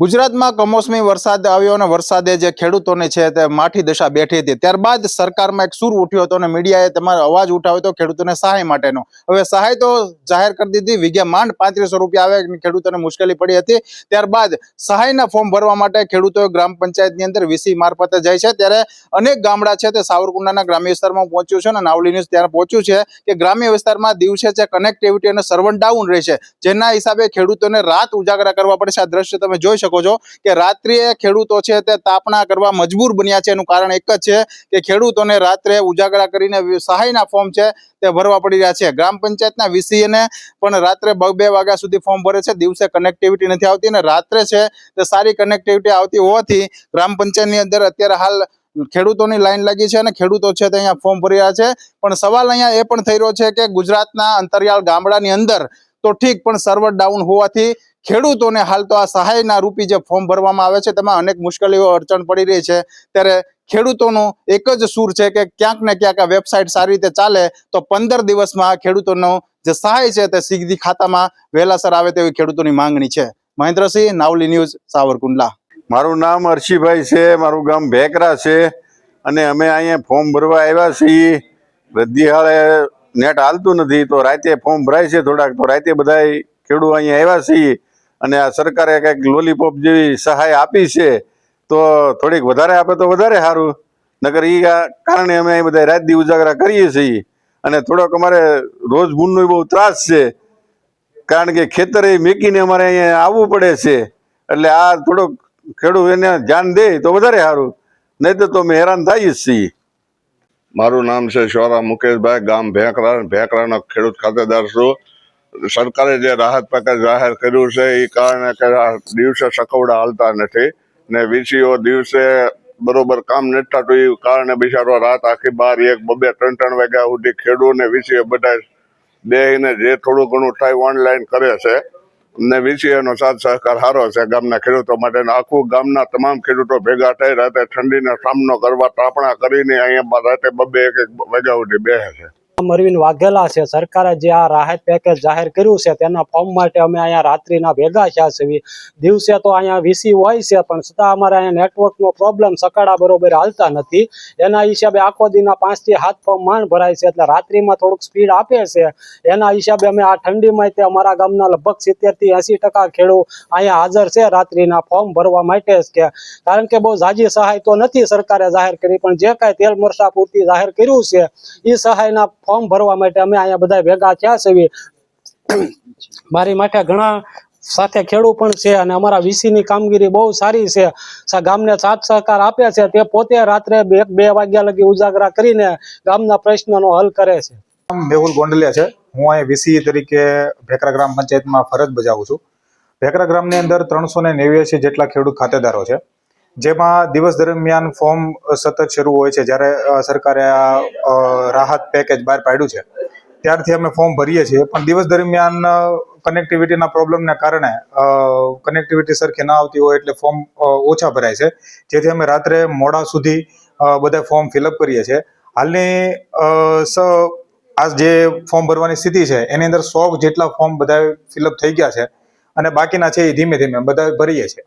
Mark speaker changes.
Speaker 1: ગુજરાતમાં કમોસમી વરસાદ આવ્યો અને વરસાદે જે ખેડૂતોને છે તે માઠી દશા બેઠી હતી. ત્યારબાદ સરકારમાં એક સૂર ઉઠ્યો હતો અને મીડિયાએ તમારો અવાજ ઉઠાવ્યો હતો ખેડૂતોને સહાય માટેનો. હવે સહાય તો જાહેર કરી દીધી. વીઘે માંડ પાંત્રીસો રૂપિયા આવે ખેડૂતોને મુશ્કેલી પડી હતી. ત્યારબાદ સહાયના ફોર્મ ભરવા માટે ખેડૂતો ગ્રામ પંચાયતની અંદર વીસી મારફતે જાય છે. ત્યારે અનેક ગામડા છે તે સાવરકુંડાના ગ્રામ્ય વિસ્તારમાં પહોંચ્યું છે અને નાવલી ન્યૂઝ ત્યારે પહોંચ્યું છે કે ગ્રામ્ય વિસ્તારમાં દિવસે છે કનેક્ટિવિટી અને સર્વન ડાઉન રહે છે જેના હિસાબે ખેડૂતોને રાત ઉજાગરા કરવા પડે છે આ દ્રશ્ય તમે જોઈ શકો છો કે રાત્રિએ ખેડૂતો છે તે તાપણા કરવા મજબૂર બન્યા છે. એનું કારણ એક જ છે કે ખેડૂતોને રાત્રે ઉજાગરા કરીને સહાયના ફોર્મ છે તે ભરવા પડી રહ્યા છે. ગ્રામ પંચાયતના વીસીએને પણ રાત્રે બે વાગ્યા સુધી ફોર્મ ભરે છે. દિવસે કનેક્ટિવિટી નથી આવતી અને રાત્રે છે તે સારી કનેક્ટિવિટી આવતી હોવાથી ગ્રામ પંચાયતની અંદર અત્યારે હાલ ખેડૂતોની લાઈન લાગી છે અને ખેડૂતો છે તે અહીંયા ફોર્મ ભરી રહ્યા છે. પણ સવાલ અહીંયા એ પણ થઈ રહ્યો છે કે ગુજરાતના અંતરિયાળ ગામડાની અંદર તો ઠીક, પણ સર્વર ડાઉન હોવાથી ખેડૂતોને હાલ તો આ સહાયના રૂપી જે ફોર્મ ભરવામાં આવે છે, તેમાં અનેક મુશ્કેલીઓ, અડચણ પડી રહી છે. ત્યારે ખેડૂતોનો એક જ સૂર છે કે ક્યાંક ને ક્યાંક આ વેબસાઇટ સારી રીતે ચાલે, તો પંદર દિવસમાં ખેડૂતોનો જે સહાય છે તે સીધી ખાતામાં વહેલાસર આવે તેવી ખેડૂતોની માંગણી છે. મહેન્દ્રસિંહ, નાવલી ન્યૂઝ, સાવરકુંડલા.
Speaker 2: મારું નામ હર્ષિભાઈ છે, મારું ગામ ભેકરા છે, અને અમે અહીંયા ફોર્મ ભરવા આવ્યા છીએ. રદ્દીહાળે નેટ હાલતું નથી, તો રાતે ફોર્મ ભરાય છે થોડાક, તો રાતે બધાય ખેડૂત અહીંયા આવ્યા છીએ અને આ સરકારે કંઈક લોલીપોપ જેવી સહાય આપી છે, તો થોડીક વધારે આપે તો વધારે સારું. નગર એ કારણે અમે બધા રાત દી ઉજાગરા કરીએ છીએ અને થોડોક અમારે રોજ ભૂનનો બહુ ત્રાસ છે, કારણ કે ખેતરે મેકીને અમારે અહીંયા આવવું પડે છે, એટલે આ થોડોક ખેડૂત એને ધ્યાન દે તો વધારે સારું. નહીં તો તો અમે હેરાન થઈએ જ છીએ.
Speaker 3: મારું નામ છે શોરા મુકેશભાઈ, ગામ ભેંકરા, ભેંકરાનો ખેડૂત ખાતેદાર છું. સરકારે જે રાહત પેકેજ જાહેર કર્યું છે એ કારણે કે દિવસે સકવડા હાલતા નથી. ને વીસીઓ દિવસે બરોબર કામ નથી થતું એ કારણે બિચારો રાત આખી બાર, એક, બબે, ત્રણ ત્રણ વાગ્યા સુધી ખેડૂતને વીસીઓ બધા બેહીને જે થોડું ઘણું થાય ઓનલાઈન કરે છે. ને વીસીએનો સાથ સહકાર સારો છે ગામના ખેડૂતો માટે આખું ગામના તમામ ખેડૂતો ભેગા થઈ રાતે ઠંડીનો સામનો કરવા તાપણા કરીને અહીંયા રાતે બબે એક એક વાગ્યા સુધી બેસે છે.
Speaker 4: અરવિંદ વાઘેલા છે. સરકારે જે આ રાહત પેકેજ જાહેર કર્યું છે તેના ફોર્મ માટે અમે અહીંયા રાત્રિના ભેગા થયા છે દિવસે તો અહીંયા વીસી હોય છે, પણ છતાં અમારે અહીંયા નેટવર્કનો પ્રોબ્લેમ સકાળા બરોબર હાલતા નથી. એના હિસાબે આખો દિનના પાંચથી હાથ ફોર્મ માંડ ભરાય છે, એટલે રાત્રિમાં થોડુંક સ્પીડ આપે છે. એના હિસાબે અમે આ ઠંડીમાં તે અમારા ગામના લગભગ સિત્તેરથી એસી ટકા ખેડૂત અહીંયા હાજર છે રાત્રિના ફોર્મ ભરવા માટે કે. કારણ કે બહુ ઝાજી સહાય તો નથી સરકારે જાહેર કરી, પણ જે કાંઈ તેલ મરસા પૂરતી જાહેર કર્યું છે એ સહાયના ફોર્મ ભરવા માટે અમે અહીંયા બધા ભેગા થયા છે મારી માટે ઘણા સાથે ખેડૂત પણ છે અને અમારા વીસીની કામગીરી બહુ સારી છે. ગામને સાથ સહકાર આપે છે તે પોતે રાત્રે બે બે વાગ્યા લગી ઉજાગરા કરીને ગામના પ્રશ્નનો હલ કરે છે.
Speaker 5: મેહુલ ગોંડલિયા છે. હું અહીં વીસી તરીકે ભેકરા ગ્રામ પંચાયતમાં ફરજ બજાવું છું. ભેકરા ગ્રામની અંદર ત્રણસો ને નેવ્યાસી જેટલા ખેડૂત ખાતેદારો છે. જેમાં દિવસ દરમિયાન ફોર્મ સતત શરૂ હોય છે. જ્યારે સરકારે આ રાહત પેકેજ બહાર પાડ્યું છે, ત્યારથી અમે ફોર્મ ભરીએ છીએ. પણ દિવસ દરમિયાન કનેક્ટિવિટીના પ્રોબ્લેમને કારણે કનેક્ટિવિટી સરખી ના આવતી હોય એટલે ફોર્મ ઓછા ભરાય છે. જેથી અમે રાત્રે મોડા સુધી બધા ફોર્મ ફિલઅપ કરીએ છીએ. હાલની સ આ જે ફોર્મ ભરવાની સ્થિતિ છે, એની અંદર સો જેટલા ફોર્મ બધા ફિલઅપ થઈ ગયા છે. અને બાકીના છે એ ધીમે ધીમે બધા ભરીએ છીએ.